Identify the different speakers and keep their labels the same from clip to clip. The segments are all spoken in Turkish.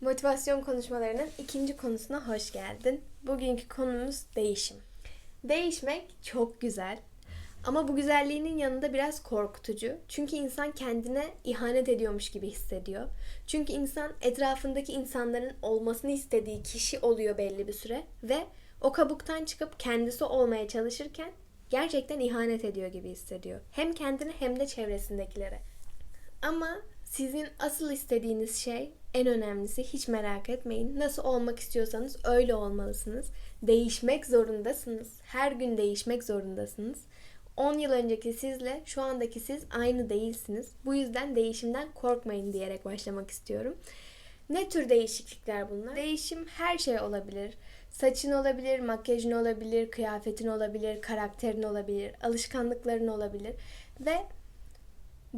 Speaker 1: Motivasyon konuşmalarının ikinci konusuna hoş geldin. Bugünkü konumuz değişim. Değişmek çok güzel. Ama bu güzelliğinin yanında biraz korkutucu. Çünkü insan kendine ihanet ediyormuş gibi hissediyor. Çünkü insan etrafındaki insanların olmasını istediği kişi oluyor belli bir süre ve o kabuktan çıkıp kendisi olmaya çalışırken gerçekten ihanet ediyor gibi hissediyor. Hem kendine hem de çevresindekilere. Ama sizin asıl istediğiniz şey en önemlisi hiç merak etmeyin. Nasıl olmak istiyorsanız öyle olmalısınız. Değişmek zorundasınız. Her gün değişmek zorundasınız. 10 yıl önceki sizle şu andaki siz aynı değilsiniz. Bu yüzden değişimden korkmayın diyerek başlamak istiyorum. Ne tür değişiklikler bunlar? Değişim her şey olabilir. Saçın olabilir, makyajın olabilir, kıyafetin olabilir, karakterin olabilir, alışkanlıkların olabilir ve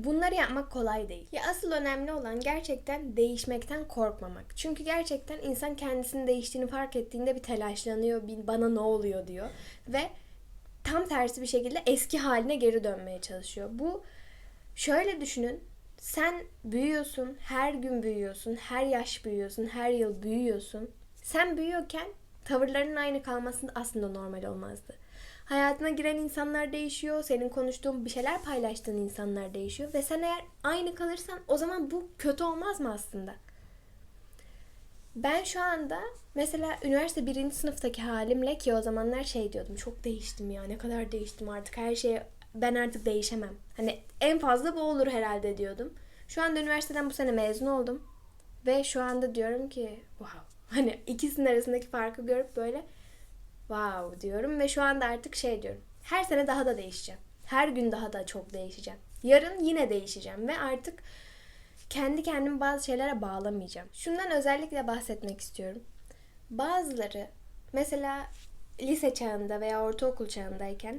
Speaker 1: Bunları yapmak kolay değil. Ya asıl önemli olan gerçekten değişmekten korkmamak. Çünkü gerçekten insan kendisinin değiştiğini fark ettiğinde bir telaşlanıyor, bir bana ne oluyor diyor ve tam tersi bir şekilde eski haline geri dönmeye çalışıyor. Bu şöyle düşünün. Sen büyüyorsun, her gün büyüyorsun, her yaş büyüyorsun, her yıl büyüyorsun. Sen büyüyorken tavırlarının aynı kalması aslında normal olmazdı. Hayatına giren insanlar değişiyor. Senin konuştuğun bir şeyler paylaştığın insanlar değişiyor. Ve sen eğer aynı kalırsan o zaman bu kötü olmaz mı aslında? Ben şu anda mesela üniversite birinci sınıftaki halimle ki o zamanlar şey diyordum. Çok değiştim ya ne kadar değiştim artık her şey ben artık değişemem. Hani en fazla bu olur herhalde diyordum. Şu anda üniversiteden bu sene mezun oldum. Ve şu anda diyorum ki wow. Hani ikisinin arasındaki farkı görüp böyle wow diyorum ve şu anda artık şey diyorum. Her sene daha da değişeceğim. Her gün daha da çok değişeceğim. Yarın yine değişeceğim ve artık kendi kendimi bazı şeylere bağlamayacağım. Şundan özellikle bahsetmek istiyorum. Bazıları mesela lise çağında veya ortaokul çağındayken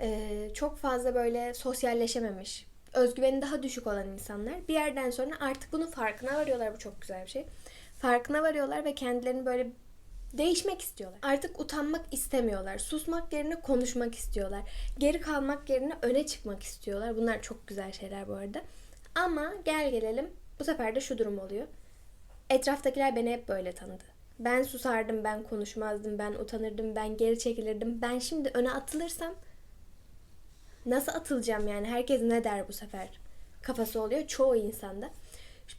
Speaker 1: e, çok fazla böyle sosyalleşememiş, özgüveni daha düşük olan insanlar bir yerden sonra artık bunun farkına varıyorlar. Bu çok güzel bir şey. Farkına varıyorlar ve kendilerini böyle değişmek istiyorlar. Artık utanmak istemiyorlar. Susmak yerine konuşmak istiyorlar. Geri kalmak yerine öne çıkmak istiyorlar. Bunlar çok güzel şeyler bu arada. Ama gel gelelim bu sefer de şu durum oluyor. Etraftakiler beni hep böyle tanıdı. Ben susardım, ben konuşmazdım, ben utanırdım, ben geri çekilirdim. Ben şimdi öne atılırsam nasıl atılacağım yani? Herkes ne der bu sefer? Kafası oluyor çoğu insanda.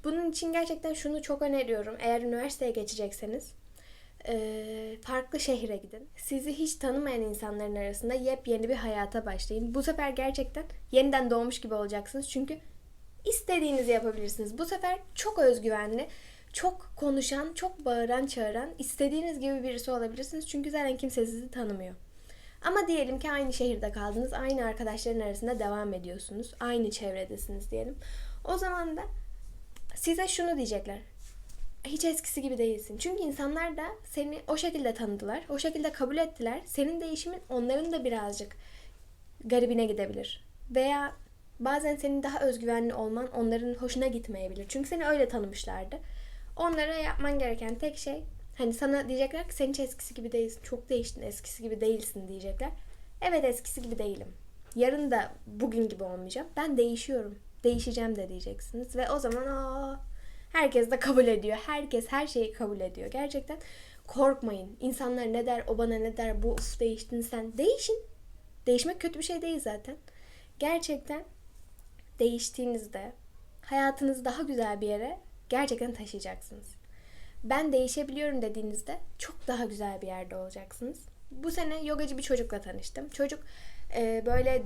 Speaker 1: Bunun için gerçekten şunu çok öneriyorum. Eğer üniversiteye geçecekseniz e, farklı şehre gidin. Sizi hiç tanımayan insanların arasında yepyeni bir hayata başlayın. Bu sefer gerçekten yeniden doğmuş gibi olacaksınız. Çünkü istediğinizi yapabilirsiniz. Bu sefer çok özgüvenli, çok konuşan, çok bağıran, çağıran, istediğiniz gibi birisi olabilirsiniz. Çünkü zaten kimse sizi tanımıyor. Ama diyelim ki aynı şehirde kaldınız, aynı arkadaşların arasında devam ediyorsunuz, aynı çevredesiniz diyelim. O zaman da size şunu diyecekler hiç eskisi gibi değilsin. Çünkü insanlar da seni o şekilde tanıdılar, o şekilde kabul ettiler. Senin değişimin onların da birazcık garibine gidebilir. Veya bazen senin daha özgüvenli olman onların hoşuna gitmeyebilir. Çünkü seni öyle tanımışlardı. Onlara yapman gereken tek şey hani sana diyecekler ki sen hiç eskisi gibi değilsin. Çok değiştin eskisi gibi değilsin diyecekler. Evet eskisi gibi değilim. Yarın da bugün gibi olmayacağım. Ben değişiyorum. Değişeceğim de diyeceksiniz. Ve o zaman aa Herkes de kabul ediyor. Herkes her şeyi kabul ediyor. Gerçekten korkmayın. İnsanlar ne der, o bana ne der, bu uf değiştin sen. Değişin. Değişmek kötü bir şey değil zaten. Gerçekten değiştiğinizde hayatınızı daha güzel bir yere gerçekten taşıyacaksınız. Ben değişebiliyorum dediğinizde çok daha güzel bir yerde olacaksınız. Bu sene yogacı bir çocukla tanıştım. Çocuk e, böyle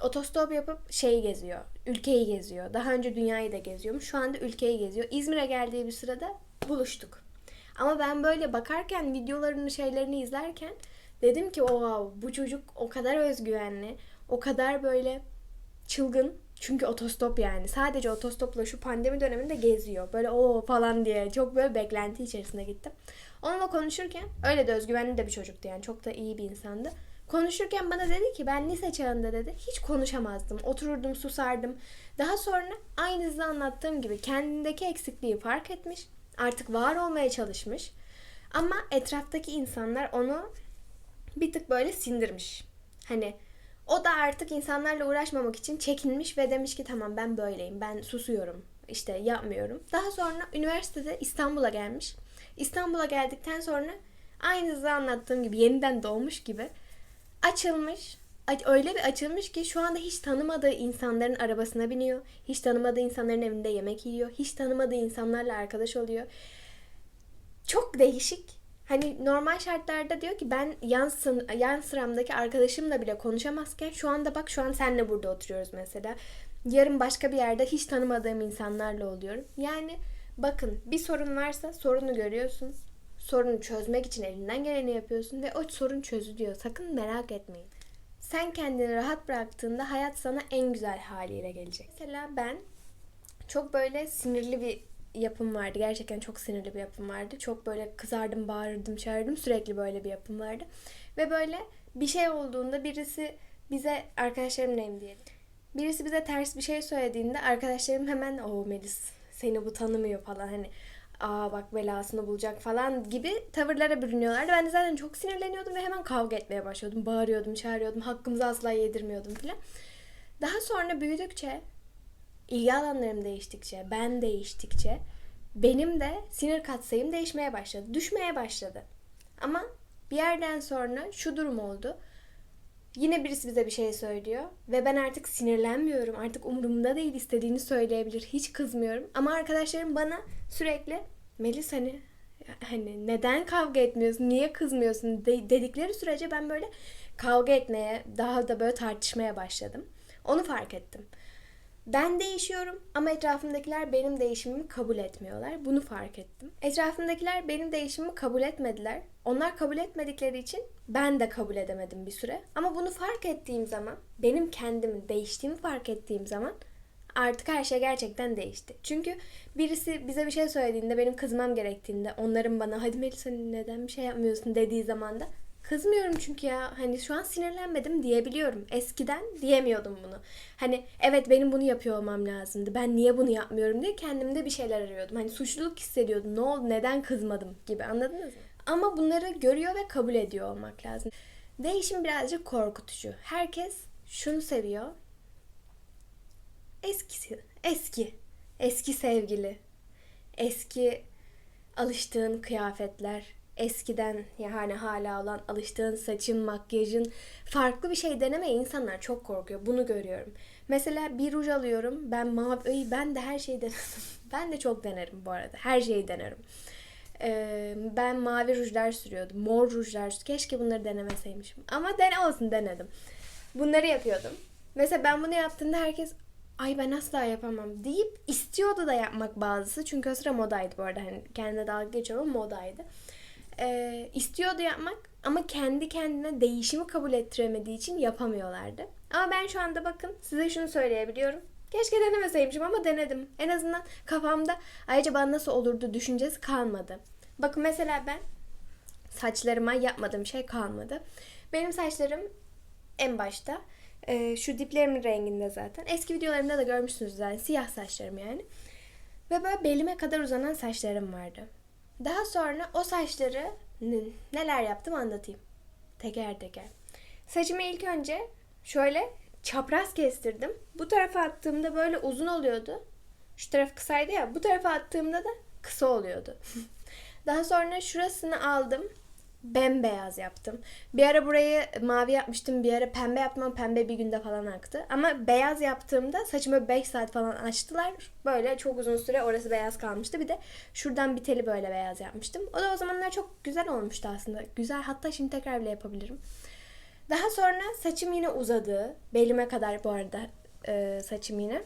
Speaker 1: otostop yapıp şeyi geziyor. Ülkeyi geziyor. Daha önce dünyayı da geziyormuş. Şu anda ülkeyi geziyor. İzmir'e geldiği bir sırada buluştuk. Ama ben böyle bakarken videolarını şeylerini izlerken dedim ki oha bu çocuk o kadar özgüvenli, o kadar böyle çılgın. Çünkü otostop yani. Sadece otostopla şu pandemi döneminde geziyor. Böyle o falan diye çok böyle beklenti içerisinde gittim. Onunla konuşurken öyle de özgüvenli de bir çocuktu yani. Çok da iyi bir insandı. Konuşurken bana dedi ki ben lise çağında dedi hiç konuşamazdım. Otururdum susardım. Daha sonra aynı size anlattığım gibi kendindeki eksikliği fark etmiş. Artık var olmaya çalışmış. Ama etraftaki insanlar onu bir tık böyle sindirmiş. Hani o da artık insanlarla uğraşmamak için çekinmiş ve demiş ki tamam ben böyleyim. Ben susuyorum. İşte yapmıyorum. Daha sonra üniversitede İstanbul'a gelmiş. İstanbul'a geldikten sonra aynı size anlattığım gibi yeniden doğmuş gibi açılmış. Öyle bir açılmış ki şu anda hiç tanımadığı insanların arabasına biniyor. Hiç tanımadığı insanların evinde yemek yiyor. Hiç tanımadığı insanlarla arkadaş oluyor. Çok değişik. Hani normal şartlarda diyor ki ben yan, yan sıramdaki arkadaşımla bile konuşamazken şu anda bak şu an senle burada oturuyoruz mesela. Yarın başka bir yerde hiç tanımadığım insanlarla oluyorum. Yani bakın bir sorun varsa sorunu görüyorsun. Sorunu çözmek için elinden geleni yapıyorsun ve o sorun çözülüyor. Sakın merak etmeyin. Sen kendini rahat bıraktığında hayat sana en güzel haliyle gelecek. Mesela ben çok böyle sinirli bir yapım vardı. Gerçekten çok sinirli bir yapım vardı. Çok böyle kızardım, bağırırdım, çağırırdım. Sürekli böyle bir yapım vardı. Ve böyle bir şey olduğunda birisi bize arkadaşlarım neyim diyelim. Birisi bize ters bir şey söylediğinde arkadaşlarım hemen o Melis seni bu tanımıyor falan hani aa bak belasını bulacak falan gibi tavırlara bürünüyorlardı. Ben de zaten çok sinirleniyordum ve hemen kavga etmeye başlıyordum. Bağırıyordum, çağırıyordum. Hakkımızı asla yedirmiyordum falan. Daha sonra büyüdükçe ilgi alanlarım değiştikçe, ben değiştikçe benim de sinir katsayım değişmeye başladı. Düşmeye başladı. Ama bir yerden sonra şu durum oldu. Yine birisi bize bir şey söylüyor ve ben artık sinirlenmiyorum. Artık umurumda değil istediğini söyleyebilir. Hiç kızmıyorum. Ama arkadaşlarım bana sürekli Melis hani hani neden kavga etmiyorsun? Niye kızmıyorsun? de- dedikleri sürece ben böyle kavga etmeye, daha da böyle tartışmaya başladım. Onu fark ettim. Ben değişiyorum ama etrafımdakiler benim değişimimi kabul etmiyorlar. Bunu fark ettim. Etrafımdakiler benim değişimimi kabul etmediler. Onlar kabul etmedikleri için ben de kabul edemedim bir süre. Ama bunu fark ettiğim zaman, benim kendimin değiştiğimi fark ettiğim zaman artık her şey gerçekten değişti. Çünkü birisi bize bir şey söylediğinde, benim kızmam gerektiğinde, onların bana hadi Melisa neden bir şey yapmıyorsun dediği zaman da Kızmıyorum çünkü ya hani şu an sinirlenmedim diyebiliyorum. Eskiden diyemiyordum bunu. Hani evet benim bunu yapıyor olmam lazımdı. Ben niye bunu yapmıyorum diye kendimde bir şeyler arıyordum. Hani suçluluk hissediyordum. Ne oldu neden kızmadım gibi anladınız mı? Ama bunları görüyor ve kabul ediyor olmak lazım. Değişim birazcık korkutucu. Herkes şunu seviyor. Eskisi, eski, eski sevgili, eski alıştığın kıyafetler, eskiden yani hala olan alıştığın saçın, makyajın farklı bir şey denemeye insanlar çok korkuyor. Bunu görüyorum. Mesela bir ruj alıyorum. Ben mavi, ben de her şeyi denedim. ben de çok denerim bu arada. Her şeyi denerim. Ee, ben mavi rujlar sürüyordum. Mor rujlar. Keşke bunları denemeseymişim. Ama dene olsun denedim. Bunları yapıyordum. Mesela ben bunu yaptığımda herkes ay ben asla yapamam deyip istiyordu da yapmak bazısı. Çünkü o sıra modaydı bu arada. Hani kendine dalga geçiyorum modaydı. Ee, istiyordu yapmak ama kendi kendine değişimi kabul ettiremediği için yapamıyorlardı. Ama ben şu anda bakın size şunu söyleyebiliyorum. Keşke denemeseymişim ama denedim. En azından kafamda acaba nasıl olurdu düşüncesi kalmadı. Bakın mesela ben saçlarıma yapmadığım şey kalmadı. Benim saçlarım en başta e, şu diplerimin renginde zaten. Eski videolarımda da görmüşsünüz zaten. Siyah saçlarım yani. Ve böyle belime kadar uzanan saçlarım vardı. Daha sonra o saçları neler yaptım anlatayım. Teker teker. Saçımı ilk önce şöyle çapraz kestirdim. Bu tarafa attığımda böyle uzun oluyordu. Şu taraf kısaydı ya. Bu tarafa attığımda da kısa oluyordu. Daha sonra şurasını aldım. Bembeyaz yaptım. Bir ara burayı mavi yapmıştım. Bir ara pembe yaptım ama pembe bir günde falan aktı. Ama beyaz yaptığımda saçımı 5 saat falan açtılar. Böyle çok uzun süre orası beyaz kalmıştı. Bir de şuradan bir teli böyle beyaz yapmıştım. O da o zamanlar çok güzel olmuştu aslında. Güzel hatta şimdi tekrar bile yapabilirim. Daha sonra saçım yine uzadı. Belime kadar bu arada e, saçım yine.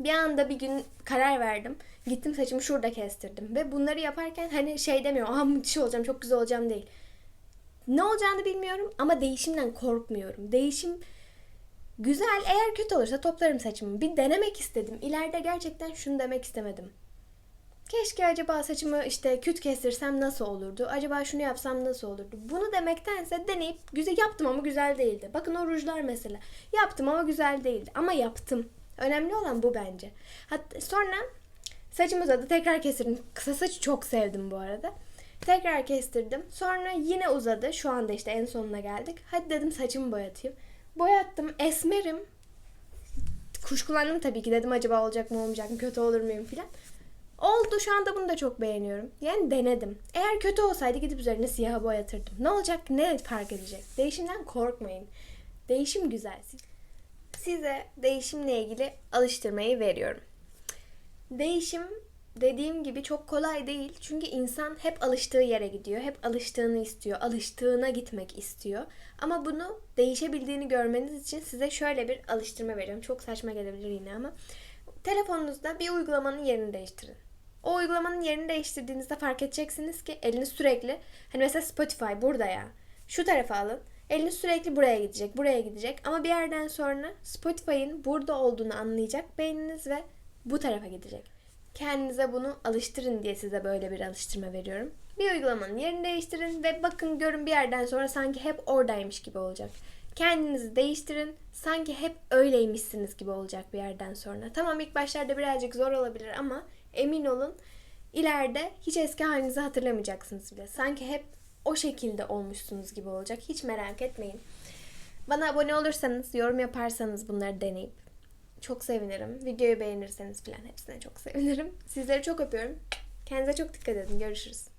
Speaker 1: Bir anda bir gün karar verdim. Gittim saçımı şurada kestirdim. Ve bunları yaparken hani şey demiyorum. Aa müthiş olacağım, çok güzel olacağım değil. Ne olacağını bilmiyorum ama değişimden korkmuyorum. Değişim güzel. Eğer kötü olursa toplarım saçımı. Bir denemek istedim. İleride gerçekten şunu demek istemedim. Keşke acaba saçımı işte küt kestirsem nasıl olurdu? Acaba şunu yapsam nasıl olurdu? Bunu demektense deneyip güzel yaptım ama güzel değildi. Bakın o rujlar mesela. Yaptım ama güzel değildi. Ama yaptım. Önemli olan bu bence. Hatta sonra saçım uzadı. Tekrar kestirdim. Kısa saçı çok sevdim bu arada. Tekrar kestirdim. Sonra yine uzadı. Şu anda işte en sonuna geldik. Hadi dedim saçımı boyatayım. Boyattım. Esmerim. kuşkulandım tabii ki. Dedim acaba olacak mı olmayacak mı kötü olur muyum filan. Oldu şu anda bunu da çok beğeniyorum. Yani denedim. Eğer kötü olsaydı gidip üzerine siyah boyatırdım. Ne olacak ne fark edecek? Değişimden korkmayın. Değişim güzel. Size değişimle ilgili alıştırmayı veriyorum. Değişim dediğim gibi çok kolay değil. Çünkü insan hep alıştığı yere gidiyor. Hep alıştığını istiyor. Alıştığına gitmek istiyor. Ama bunu değişebildiğini görmeniz için size şöyle bir alıştırma vereceğim. Çok saçma gelebilir yine ama. Telefonunuzda bir uygulamanın yerini değiştirin. O uygulamanın yerini değiştirdiğinizde fark edeceksiniz ki eliniz sürekli hani mesela Spotify burada ya. Şu tarafa alın. Eliniz sürekli buraya gidecek, buraya gidecek. Ama bir yerden sonra Spotify'ın burada olduğunu anlayacak beyniniz ve bu tarafa gidecek. Kendinize bunu alıştırın diye size böyle bir alıştırma veriyorum. Bir uygulamanın yerini değiştirin ve bakın görün bir yerden sonra sanki hep oradaymış gibi olacak. Kendinizi değiştirin. Sanki hep öyleymişsiniz gibi olacak bir yerden sonra. Tamam ilk başlarda birazcık zor olabilir ama emin olun ileride hiç eski halinizi hatırlamayacaksınız bile. Sanki hep o şekilde olmuşsunuz gibi olacak. Hiç merak etmeyin. Bana abone olursanız, yorum yaparsanız bunları deneyip çok sevinirim. Videoyu beğenirseniz falan hepsine çok sevinirim. Sizleri çok öpüyorum. Kendinize çok dikkat edin. Görüşürüz.